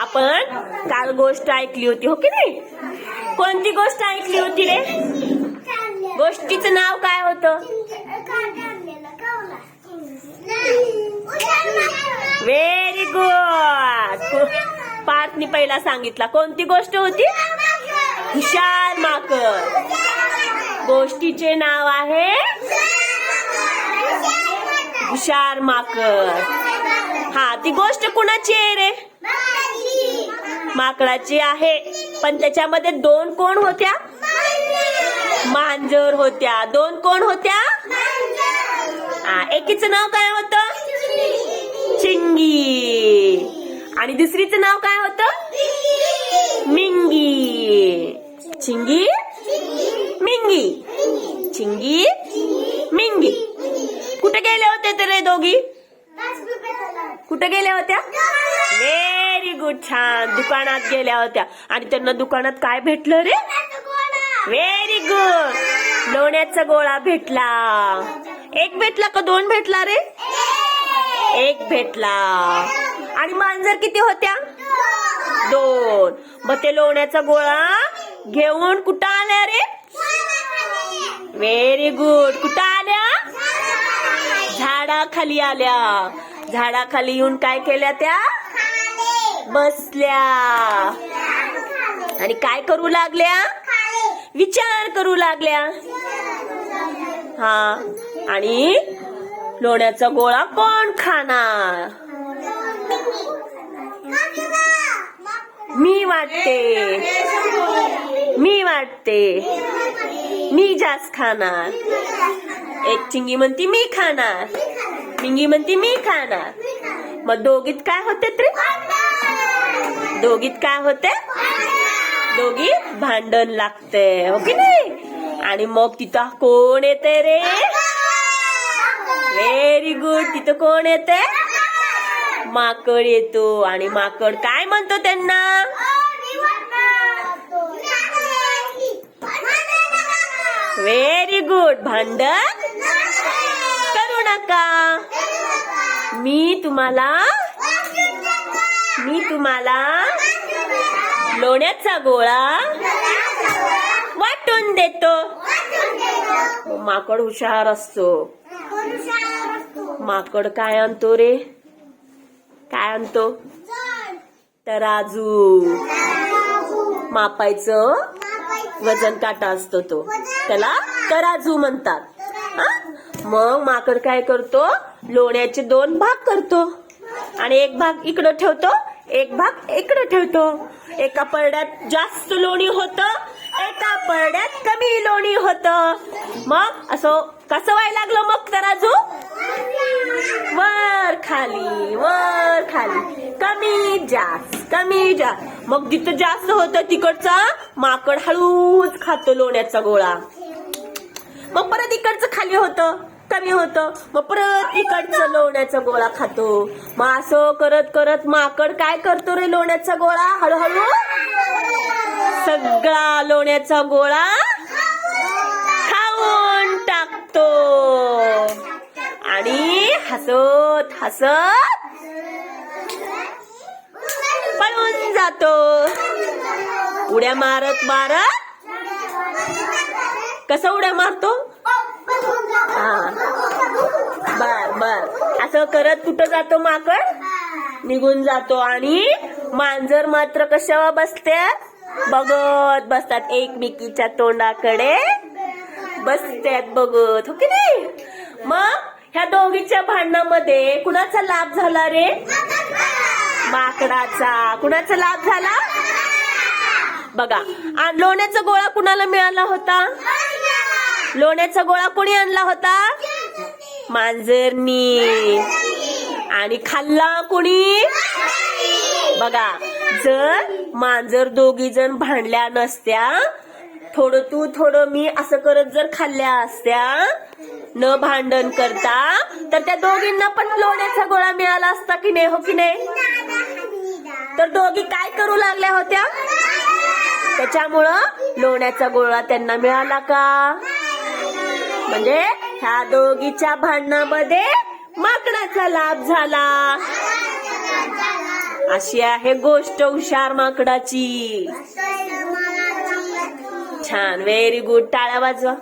आपण काल गोष्ट ऐकली होती हो की नाही? कोणती गोष्ट ऐकली होती रे? गोष्टीचं नाव काय होतं? व्हेरी गुड पार्थनी पहिला सांगितला. कोणती गोष्ट होती? हुशार माकड. गोष्टीचे नाव आहे हुशार माकड. हा ती गोष्ट कुणाची आहे माकडाची आहे. पण त्याच्यामध्ये दोन कोण होत्या? मांजर होत्या. दोन कोण होत्या? एकीचं नाव काय होतं? चिंगी. आणि दुसरीचं नाव काय होतं? मिंगी. चिंगी? मिंगी. चिंगी? मिंगी. कुठे गेले होते तर रे दोघी? कुठे गेल्या होत्या? व्हेरी गुड छान. दुकानात गेल्या होत्या. आणि त्यांना दुकानात काय भेटलं रे? व्हेरी गुड लोण्याचा गोळा भेटला. एक भेटला का दोन भेटला रे? एक भेटला. आणि मांजर किती होत्या? दोन. मग ते लोण्याचा गोळा घेऊन कुठं आल्या रे? व्हेरी गुड कुठं आल्या? झाडाखाली आल्या. झाडाखाली येऊन काय केल्या त्या? बसल्या. आणि काय करू लागल्या? विचार करू लागल्या. हा. आणि लोण्याचा गोळा कोण खाणार? मी वाटते. मी वाटते. मी जास्त खाणार. एक चिंगी म्हणती मी खाणार. मिंगी म्हणती मी खाणार. मग दोघीत काय होते रे? दोघीत काय होते? दोघीत भांडण लागते हो की नाही? आणि मग तिथं कोण येते रे? व्हेरी गुड तिथं कोण येते? माकड येतो. आणि माकड काय म्हणतो त्यांना? व्हेरी गुड भांडण करू नका. मी तुम्हाला मी तुम्हाला लोण्याचा गोळा वाटून देतो. माकड हुशार असतो. माकड काय आणतो रे? काय आणतो? तराजू मापायचं वजन काटा असतो तो. त्याला तराजू म्हणतात. मग माकड काय करतो? लोण्याचे दोन भाग करतो. आणि एक भाग इकडं ठेवतो. एक भाग इकडे ठेवतो. एका परड्यात जास्त लोणी होत एका परड्यात कमी लोणी होत. मग असं कसं व्हायला लागलं मग तराजू वर खाली वर खाली. कमी जास्त कमी जास्त. मग जिथं जास्त होतं तिकडचा माकड हळूच खातो लोण्याचा गोळा. मग परत इकडचं खाली होतं. कमी होतं. मग परत इकडचं लोण्याचा गोळा खातो. मग असं करत करत माकड काय करतो रे लोण्याचा गोळा? हळूहळू? सगळा लोण्याचा गोळा खाऊन टाकतो. आणि हसत हसत पळून जातो. उड्या मारत मारत? कसं उड्या मारतो? हा. बर बर. असं करत कुठं जातो माकड? निघून जातो. आणि मांजर मात्र कशावर बसते बघत बसतात. एकमेकीच्या तोंडाकडे बसतात बघत. हो की नाही? मग ह्या दोघीच्या भांडणामध्ये कुणाचा लाभ झाला रे? माकडाचा. कुणाचा लाभ झाला? बघा. आ- लोण्याचा गोळा कुणाला मिळाला होता? लोण्याचा गोळा कोणी आणला होता? मांजरनी. आणि खाल्ला कोणी? बघा जर मांजर दोघी जण भांडल्या नसत्या थोडं तू थोडं मी असं करत जर खाल्ल्या असत्या न भांडण करता तर त्या दोघींना पण लोण्याचा गोळा मिळाला असता की नाही हो की नाही? तर दोघी काय करू लागल्या होत्या? त्याच्यामुळं लोण्याचा गोळा त्यांना मिळाला का? म्हणजे ह्या दोघीच्या भांडणामध्ये माकडाचा लाभ झाला. अशी आहे गोष्ट हुशार माकडाची. छान. व्हेरी गुड टाळ्या वाजवा.